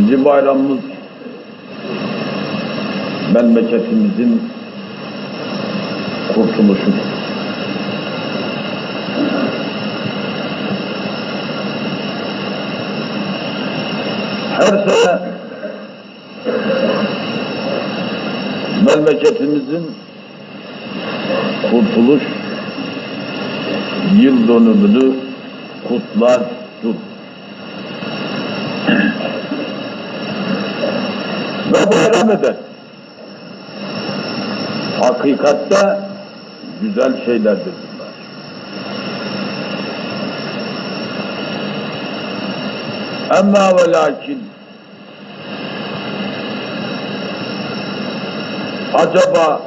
Bizim bayramımız memleketimizin kurtuluşudur. Her sene memleketimizin kurtuluş yıl dönümünü kutlar dur. Eder. Hakikatte güzel şeylerdir bunlar. Ama ve lakin acaba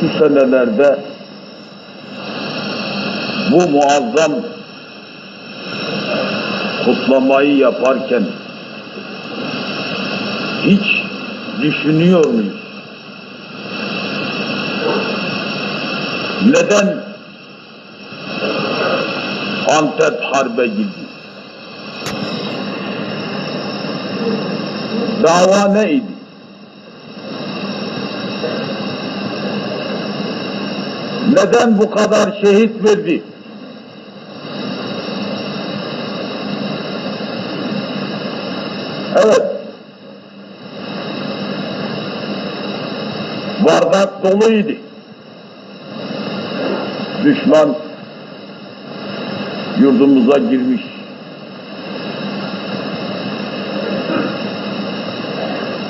şu senelerde bu muazzam kutlamayı yaparken hiç düşünüyor muyuz? Neden Antep harbe girdi? Dava neydi? Neden bu kadar şehit verdi? Evet. Bardak doluydu. Düşman yurdumuza girmiş.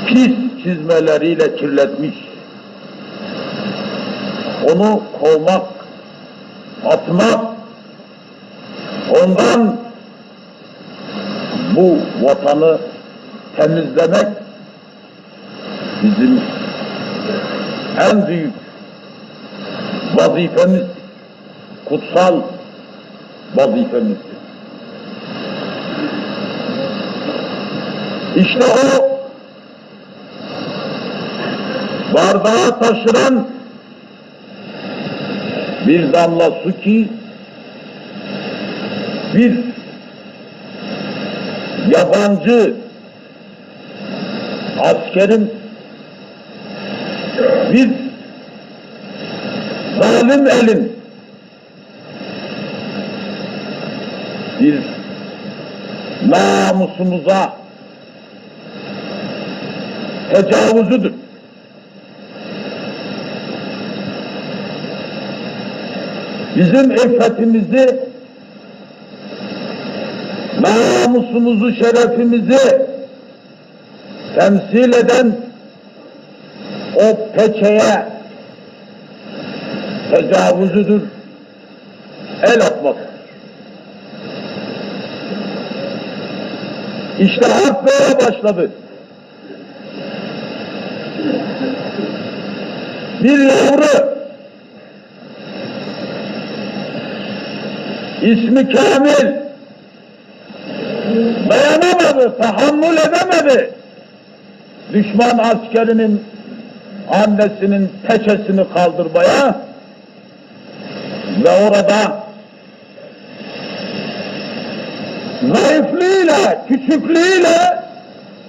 Pis çizmeleriyle kirletmiş. Onu kovmak, atmak, ondan bu vatanı temizlemek bizim en büyük vazifemiz, kutsal vazifemizdir. İşte o bardağı taşıran bir damla su ki bir yabancı askerin bir zalim elin bir namusumuza tecavüzüdür. Bizim iffetimizi, namusumuzu, şerefimizi temsil eden o peçeye tecavüzüdür, el atmaktır. İşte harp böyle başladı. Bir yavru ismi Kamil dayanamadı, tahammül edemedi. Düşman askerinin annesinin peçesini kaldırmaya ve orada zayıflığıyla, küçüklüğüyle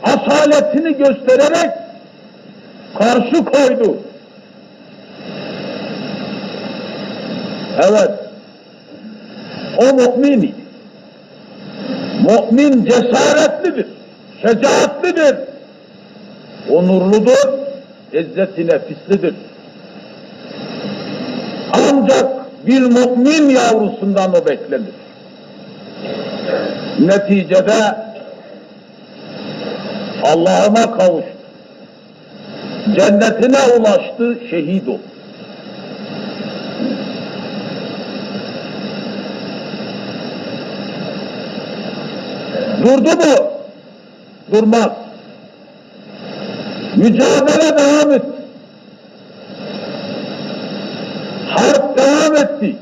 asaletini göstererek karşı koydu. Evet, o mümin. Mümin cesaretlidir, şecaatlidir, onurludur, izzeti nefislidir. Ancak bir mümin yavrusundan o beklenir. Neticede Allah'ıma kavuştu. Cennetine ulaştı, şehit oldu. Durdu mu? Durmaz. Mücadele devam etti. Harp devam etti.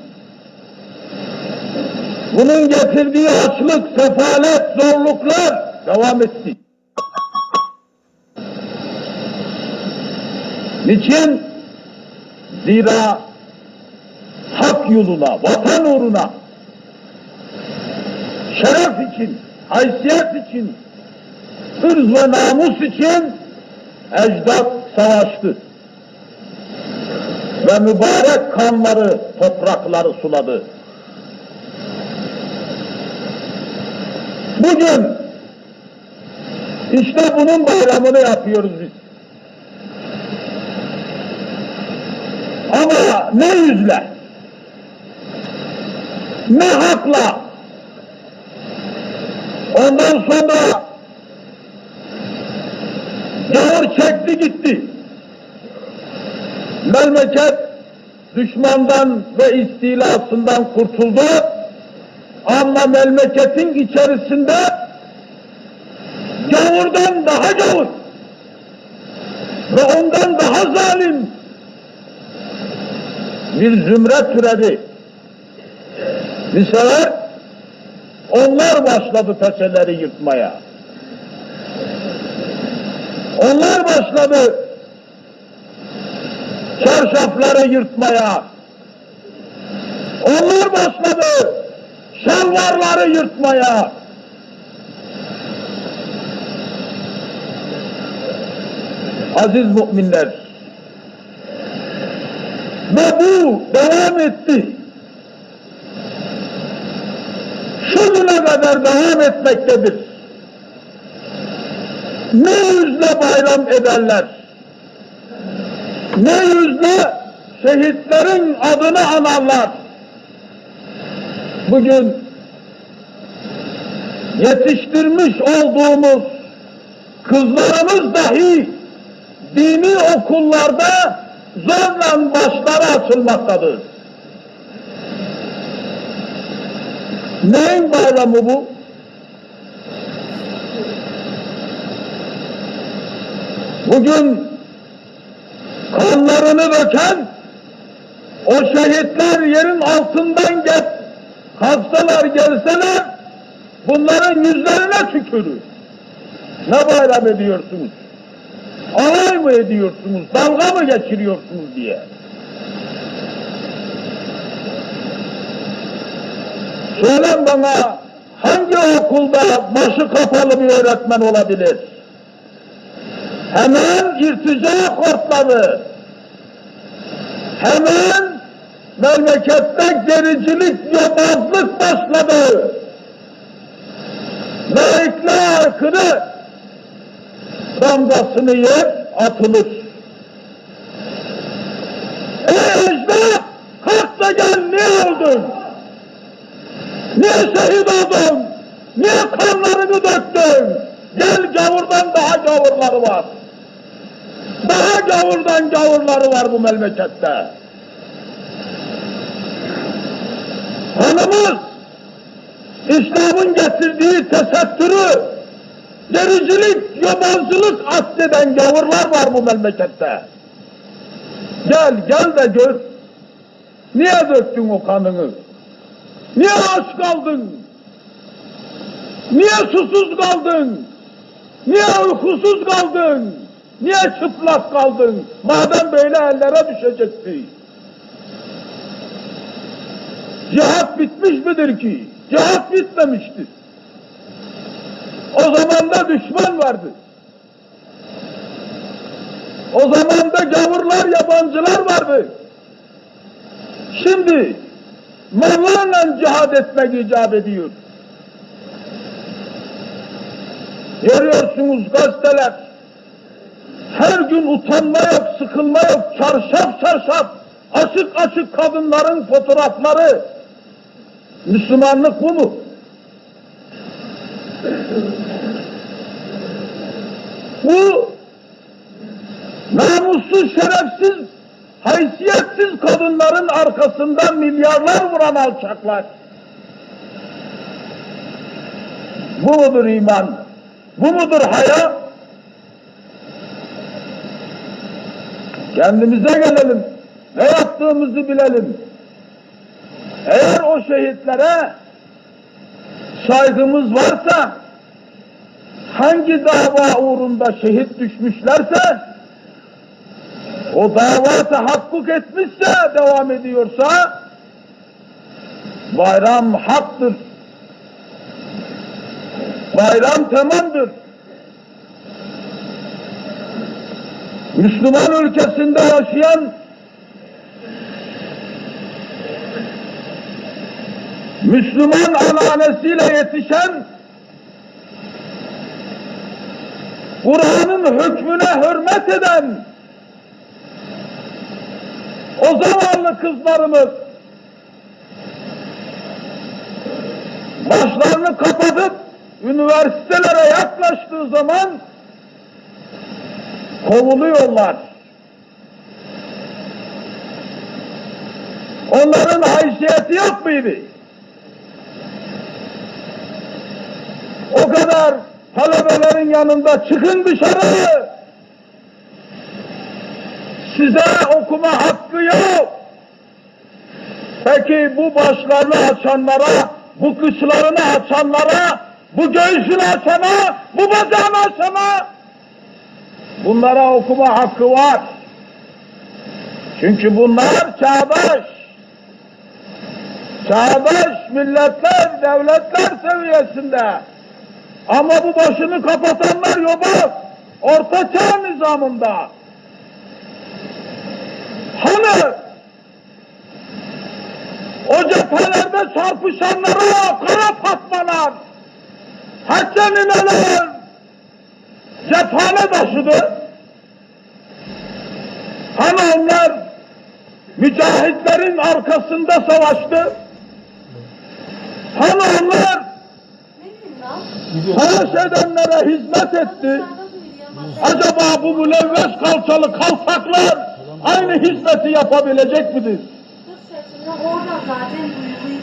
Bunun getirdiği açlık, sefalet, zorluklar devam etti. Niçin? Zira hak yoluna, vatan uğruna, şeref için, haysiyet için, hırz ve namus için ecdat savaştı. Ve mübarek kanları toprakları suladı. Bugün işte bunun bayramını yapıyoruz biz. Ama ne yüzle, ne hakla, ondan sonra gavur çekti gitti. Memleket düşmandan ve istilasından kurtuldu. Ama memleketin içerisinde gavurdan daha gavur ve ondan daha zalim bir zümre türedi. Bir sefer onlar başladı peçeleri yırtmaya. Onlar başladı çarşafları yırtmaya. Onlar başladı şalvarları yırtmaya. Aziz müminler, ve bu devam etti. Şu güne kadar devam etmektedir. Ne yüzle bayram ederler, ne yüzle şehitlerin adını anarlar. Bugün yetiştirmiş olduğumuz kızlarımız dahi dini okullarda zorla başları açılmaktadır. Neyin bayramı bu? Bugün kanlarını döken o şehitler yerin altından gel, kalksalar gelseler bunların yüzlerine tükürür. Ne bayram ediyorsunuz? Alay mı ediyorsunuz? Dalga mı geçiriyorsunuz diye. Söylen bana hangi okulda başı kapalı bir öğretmen olabilir? Hemen irtica kortladı. Hemen memlekette gericilik, yobazlık başladı. Laikliğe aykırı damgasını yer, atılır. Ey ecdat! Kalk da gel, niye öldün? Niye şehit oldun? Niye kanlarını döktün? Gel gavurdan daha gavurları var. Daha gavurdan gavurları var bu memlekette. Hanımız, İslam'ın getirdiği tesettürü, gericilik, yabancılık addeden gavurlar var bu memlekette. Gel, gel de gör. Niye döktün o kanını? Niye aç kaldın? Niye susuz kaldın? Niye uykusuz kaldın? Niye çıplak kaldın? Madem böyle ellere düşecekti. Cihat bitmiş midir ki? Cihat bitmemiştir. O zaman da düşman vardı. O zaman da gavurlar, yabancılar vardı. Şimdi mallarla cihad etmek icap ediyor. Görüyorsunuz gazeteler. Her gün utanma yok, çarşaf çarşaf, açık açık kadınların fotoğrafları. Müslümanlık bu mu? Bu namussuz, şerefsiz, haysiyetsiz kadınların arkasından milyarlar vuran alçaklar. Bu mudur iman? Bu mudur haya? Kendimize gelelim. Ne yaptığımızı bilelim. Eğer o şehitlere saygımız varsa, hangi dava uğrunda şehit düşmüşlerse, o dava tahakkuk etmişse, devam ediyorsa, bayram haktır. Bayram tamamdır. Müslüman ülkesinde yaşayan Müslüman ananesiyle yetişen Kur'an'ın hükmüne hürmet eden o zamanlı kızlarımız başlarını kapatıp üniversitelere yaklaştığı zaman kovuluyorlar. Onların haysiyeti yok muydu? O kadar talebelerin yanında çıkın dışarı. Size okuma hakkı yok. Peki bu başlarını açanlara, bu kıçlarını açanlara, bu göğsünü açana, bu bacağını açana bunlara okuma hakkı var. Çünkü bunlar çağdaş. Çağdaş milletler, devletler seviyesinde. Ama bu başını kapatanlar yobaz. Orta çağ nizamında. Hani o cephelerde çarpışanlara kara patmalar, haccenineler cephane taşıdı. Hani onlar mücahitlerin arkasında savaştı. Hani onlar savaş edenlere hizmet etti. Ama Acaba bu mülevves kalçalı kaltaklar aynı hizmeti yapabilecek midir? Oradan zaten duyuluyor.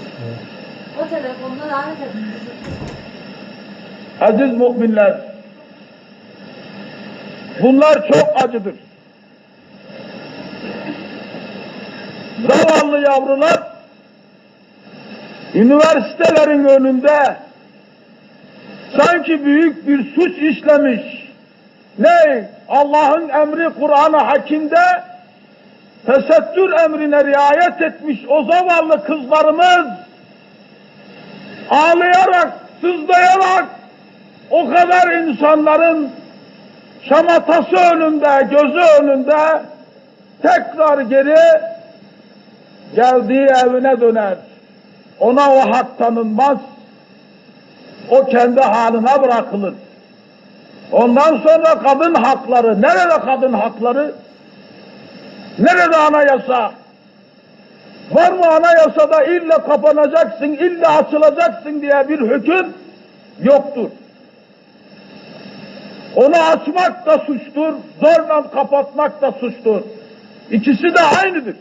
O telefonda davet edildi. Aziz müminler, bunlar çok acıdır. Zavallı yavrular, üniversitelerin önünde sanki büyük bir suç işlemiş. Ne? Allah'ın emri Kur'an-ı Hakim'de tesettür emrine riayet etmiş o zavallı kızlarımız ağlayarak, sızlayarak o kadar insanların şamatası önünde, gözü önünde tekrar geri geldiği evine döner. Ona o hak tanınmaz. O kendi haline bırakılır. Ondan sonra kadın hakları, nerede kadın hakları? Nerede anayasa? Var mı anayasada illa kapanacaksın, illa açılacaksın diye bir hüküm? Yoktur. Onu açmak da suçtur, zorla kapatmak da suçtur. İkisi de aynıdır.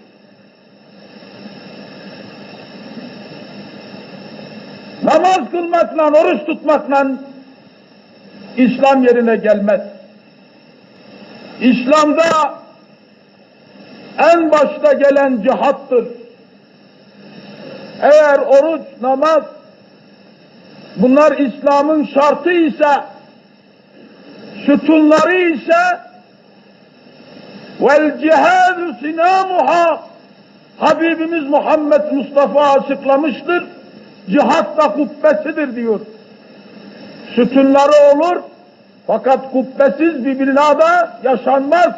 Namaz kılmakla, oruç tutmakla İslam yerine gelmez. İslam'da en başta gelen cihattır. Eğer oruç, namaz bunlar İslam'ın şartı ise sütunları ise vel cihadu sinamuha Habibimiz Muhammed Mustafa açıklamıştır. Cihat da kubbesidir diyor. Sütunları olur fakat kubbesiz bir binada yaşanmaz.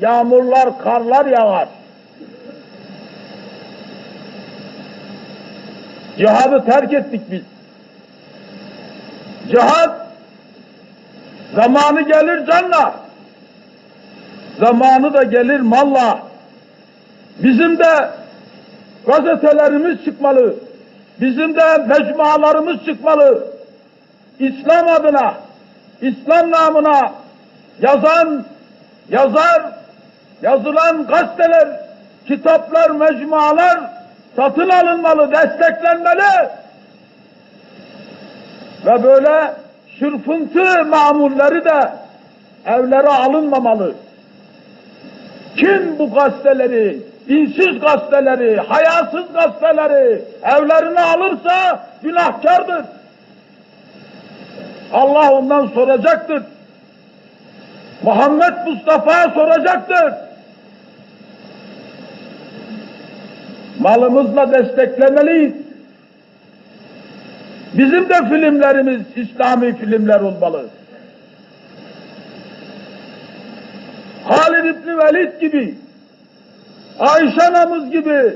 Yağmurlar, karlar yağar. Cihadı terk ettik biz. Cihad Zamanı gelir canla. Zamanı da gelir malla. Bizim de gazetelerimiz çıkmalı. Bizim de mecmualarımız çıkmalı. İslam adına, İslam namına yazan, yazar, yazılan gazeteler, kitaplar, mecmualar satın alınmalı, desteklenmeli. Ve böyle şırfıntı mamulleri de evlere alınmamalı. Kim bu gazeteleri, dinsiz gazeteleri, hayasız gazeteleri evlerine alırsa günahkardır. Allah ondan soracaktır. Muhammed Mustafa soracaktır. Malımızla desteklemeliyiz. Bizim de filmlerimiz İslami filmler olmalı. Halid İbni Velid gibi, Ayşe anamız gibi,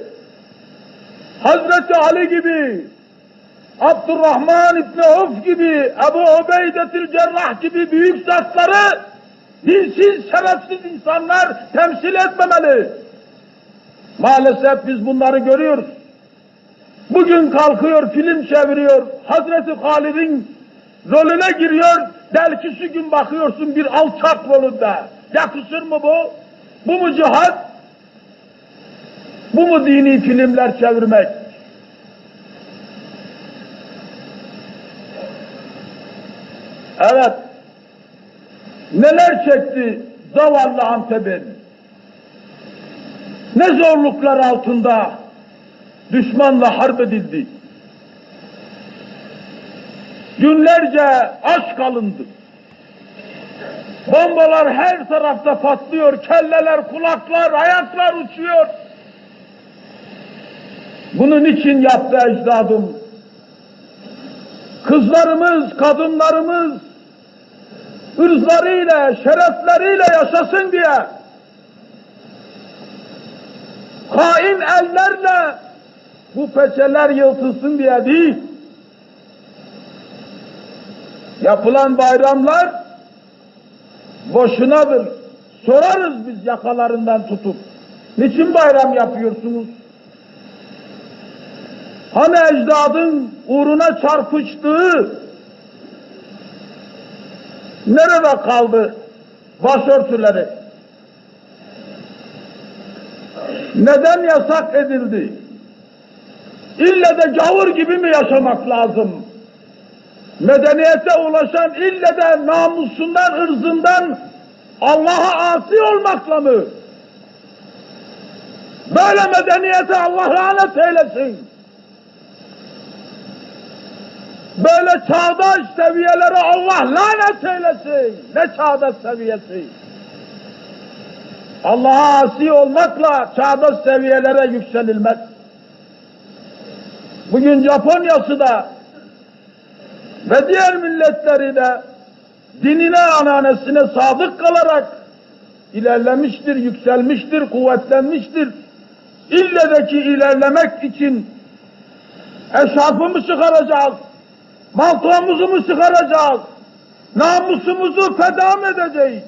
Hazreti Ali gibi, Abdurrahman İbni Avf gibi, Ebu Ubeydetül Cerrah gibi büyük zatları dinsiz, şerefsiz insanlar temsil etmemeli. Maalesef biz bunları görüyoruz. Bugün kalkıyor, film çeviriyor, Hazreti Halid'in rolüne giriyor, belki şu gün bakıyorsun bir alçak rolünde. Yakışır mı bu? Bu mu cihat? Bu mu dini filmler çevirmek? Evet, neler çekti zavallı Antep'in? Ne zorluklar altında düşmanla harp edildi. Günlerce aç kalındı. Bombalar her tarafta patlıyor, kelleler, kulaklar, ayaklar uçuyor. Bunun için yaptı ecdadım. Kızlarımız, kadınlarımız ırzlarıyla, şerefleriyle yaşasın diye hain ellerle bu peçeler yıltılsın diye değil. Yapılan bayramlar boşunadır. Sorarız biz yakalarından tutup. Niçin bayram yapıyorsunuz? Hani ecdadın uğruna çarpıştığı nerede kaldı başörtüleri? Neden yasak edildi? İlle de gavur gibi mi yaşamak lazım? Medeniyete ulaşan ille de namusundan, ırzından Allah'a asi olmakla mı? Böyle medeniyete Allah lanet eylesin. Böyle çağdaş seviyelere Allah lanet eylesin. Ne çağdaş seviyesi? Allah'a asi olmakla çağdaş seviyelere yükselilmez. Bugün Japonya'sı da ve diğer milletleri de dinine, ananesine sadık kalarak ilerlemiştir, yükselmiştir, kuvvetlenmiştir. İlledeki ilerlemek için eşarpımı çıkaracağız, mantomuzu mu çıkaracağız, namusumuzu feda mı edeceğiz?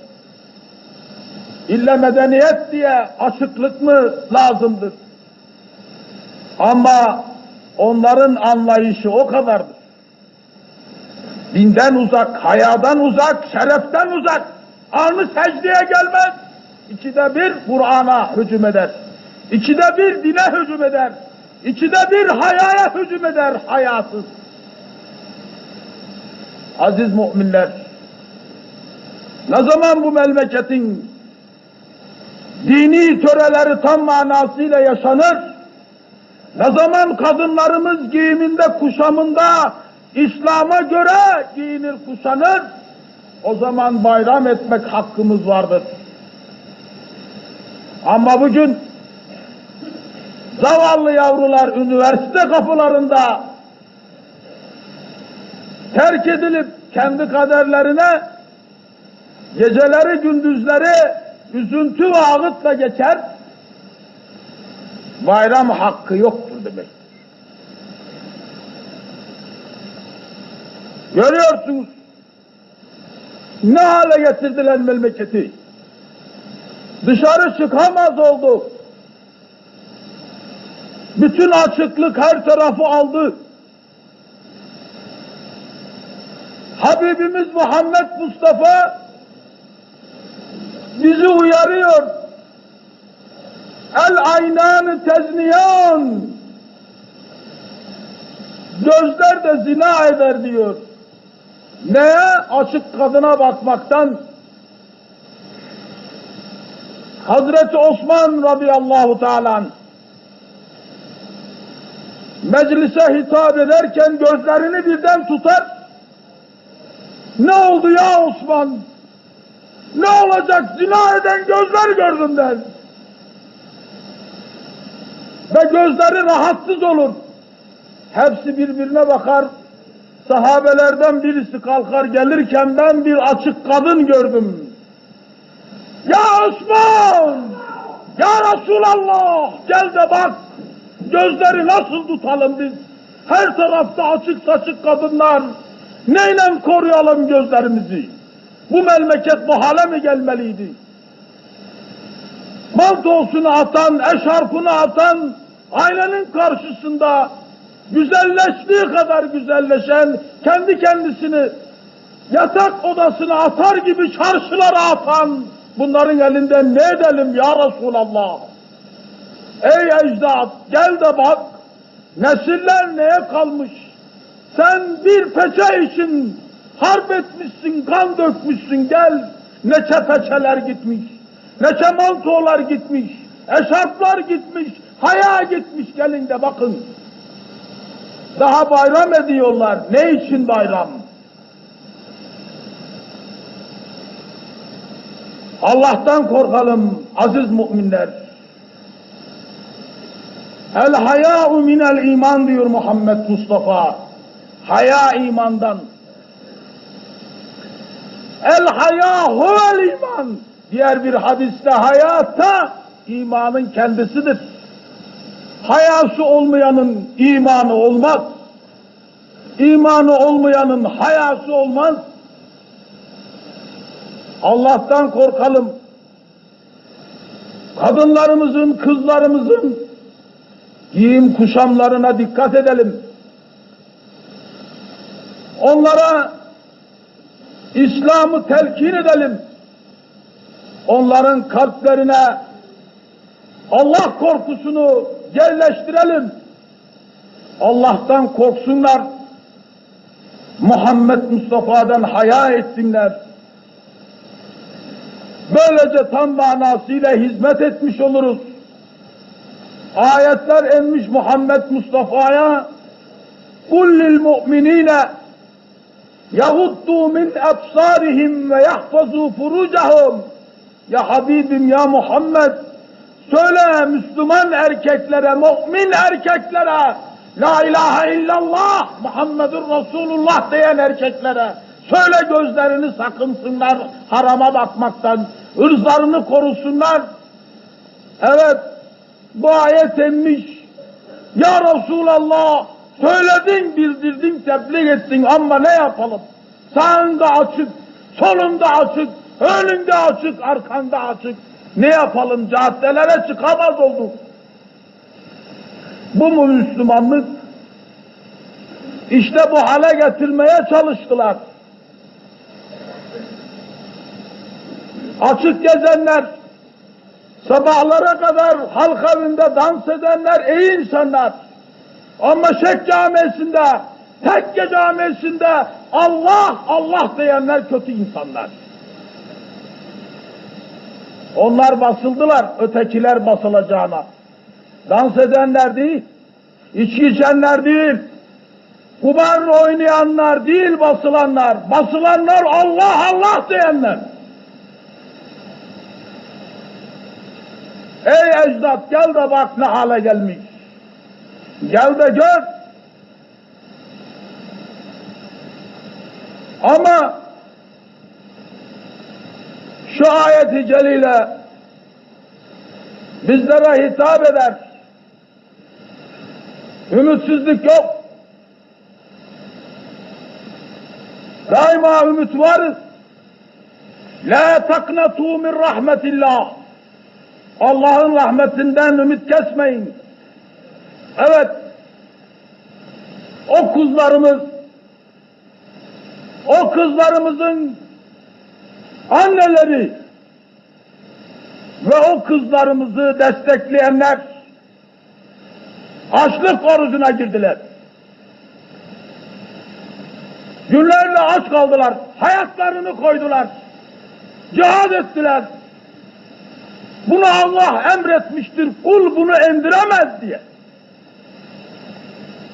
İlle medeniyet diye açıklık mı lazımdır? Ama onların anlayışı o kadardır. Dinden uzak, hayadan uzak, şereften uzak. Alnı secdeye gelmez. İkide bir Kur'an'a hücum eder. İkide bir dine hücum eder. İkide bir hayaya hücum eder hayasız. Aziz müminler, ne zaman bu memleketin dini töreleri tam manasıyla yaşanır, ne zaman kadınlarımız giyiminde, kuşamında İslam'a göre giyinir, kuşanır, o zaman bayram etmek hakkımız vardır. Ama bugün zavallı yavrular üniversite kapılarında terk edilip kendi kaderlerine geceleri gündüzleri üzüntü ve ağıtla geçer, bayram hakkı yoktur demek. Görüyorsunuz ne hale getirdiler memleketi. Dışarı çıkamaz oldu. Bütün açıklık her tarafı aldı. Habibimiz Muhammed Mustafa bizi uyarıyor. El aynanı tezniyan. Gözler de zina eder diyor. Neye? Açık kadına bakmaktan. Hazreti Osman radıyallahu teala meclise hitap ederken gözlerini birden tutar. Ne oldu ya Osman? Ne olacak zina eden gözler gördüm der. Ve gözleri rahatsız olur. Hepsi birbirine bakar. sahabelerden birisi kalkar gelirken ben bir açık kadın gördüm. Ya Osman! Ya Resulallah! Gel de bak! Gözleri nasıl tutalım biz? Her tarafta açık saçık kadınlar. Neyle koruyalım gözlerimizi? Bu memleket bu hale mi gelmeliydi? Mantosunu atan, eşarpını atan, ailenin karşısında güzelleştiği kadar güzelleşen, kendi kendisini yatak odasına atar gibi çarşılara atan, bunların elinden ne edelim ya Resulallah? Ey ecdat gel de bak, nesiller neye kalmış? Sen bir peçe için harp etmişsin, kan dökmüşsün gel, ne çepeçeler gitmiş, ne mantolar gitmiş, eşarplar gitmiş, haya gitmiş gelin de bakın. Daha bayram ediyorlar. Ne için bayram? Allah'tan korkalım aziz müminler. El haya'u minel iman diyor Muhammed Mustafa. Haya imandan. El haya huvel iman. Diğer bir hadiste hayatta imanın kendisidir. Hayası olmayanın imanı olmaz. İmanı olmayanın hayası olmaz. Allah'tan korkalım. Kadınlarımızın, kızlarımızın giyim kuşamlarına dikkat edelim. Onlara İslam'ı telkin edelim. Onların kalplerine Allah korkusunu yerleştirelim. Allah'tan korksunlar. Muhammed Mustafa'dan haya etsinler. Böylece tam manasıyla hizmet etmiş oluruz. Ayetler enmiş Muhammed Mustafa'ya kullil mu'minine yahuddu min absarihim ve yahfazu furucahum ya Habibim ya Muhammed söyle Müslüman erkeklere, mümin erkeklere La ilahe illallah Muhammedur Resulullah diyen erkeklere söyle gözlerini sakınsınlar harama bakmaktan, ırzlarını korusunlar. Evet bu ayet emmiş. Ya Resulallah söyledin, bildirdin, tebliğ ettin ama ne yapalım? Sağında açık, solunda açık, önünde açık, arkanda açık. Ne yapalım? Caddelere çıkamaz olduk. Bu mu Müslümanlık? İşte bu hale getirmeye çalıştılar. Açık gezenler, sabahlara kadar halk evinde dans edenler iyi insanlar. Ama Şek camisinde, Tekke camisinde Allah Allah diyenler kötü insanlar. Onlar basıldılar, ötekiler basılacağına. Dans edenler değil, içki içenler değil, kumar oynayanlar değil basılanlar, basılanlar Allah Allah diyenler. Ey ecdat gel de bak ne hale gelmiş. Gel de gör. Ama şu ayeti celile bizlere hitap eder. Ümitsizlik yok. Daima ümit varız. La taknatu min rahmetillah. Allah'ın rahmetinden ümit kesmeyin. Evet, o kızlarımız, o kızlarımızın anneleri ve o kızlarımızı destekleyenler açlık orucuna girdiler. Günlerle aç kaldılar, hayatlarını koydular, cihad ettiler. Bunu Allah emretmiştir, kul bunu indiremez diye.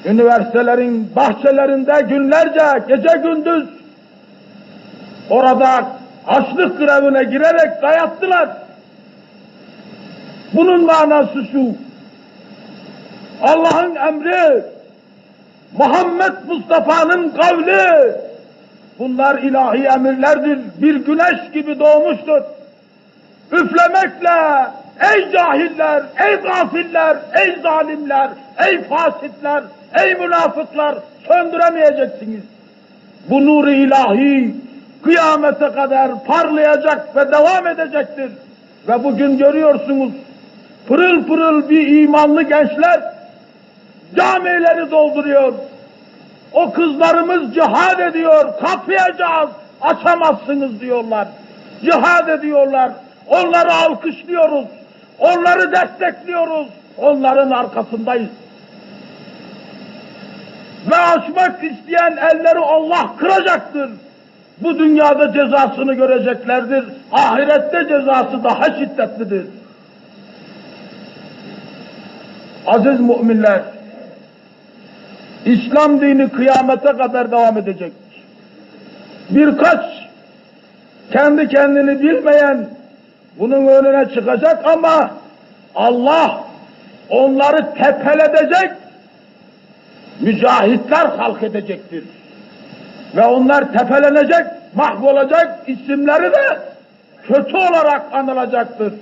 Üniversitelerin bahçelerinde günlerce, gece gündüz orada açlık grevine girerek dayattılar. Bunun manası şu, Allah'ın emri, Muhammed Mustafa'nın kavli, bunlar ilahi emirlerdir. Bir güneş gibi doğmuştur. Üflemekle ey cahiller, ey gafiller, ey zalimler, ey fasitler, ey münafıklar söndüremeyeceksiniz. Bu nuru ilahi kıyamete kadar parlayacak ve devam edecektir. Ve bugün görüyorsunuz pırıl pırıl bir imanlı gençler camileri dolduruyor. O kızlarımız cihad ediyor, kapayacağız, açamazsınız diyorlar. Cihad ediyorlar, onları alkışlıyoruz, onları destekliyoruz, onların arkasındayız. Ve açmak isteyen elleri Allah kıracaktır. Bu dünyada cezasını göreceklerdir, ahirette cezası daha şiddetlidir. Aziz müminler, İslam dini kıyamete kadar devam edecek. Birkaç kendi kendini bilmeyen bunun önüne çıkacak ama Allah onları tepeledecek, mücahitler halk edecektir. Ve onlar tepelenecek, mahvolacak, isimleri de kötü olarak anılacaktır.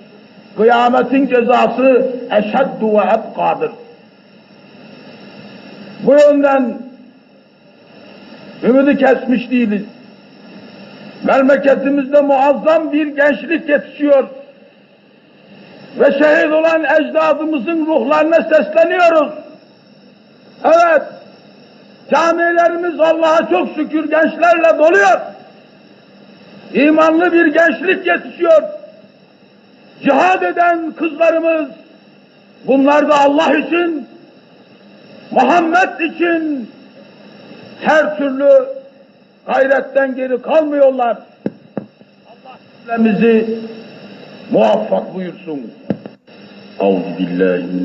Kıyametin cezası eşeddu ve ebkadır. Bu yönden ümidi kesmiş değiliz. Memleketimizde muazzam bir gençlik yetişiyor. Ve şehit olan ecdadımızın ruhlarına sesleniyoruz. Evet, camilerimiz Allah'a çok şükür gençlerle doluyor. İmanlı bir gençlik yetişiyor. Cihad eden kızlarımız, bunlar da Allah için Muhammed için her türlü gayretten geri kalmıyorlar. Allah cümlemizi muvaffak buyursun. Euzu billahi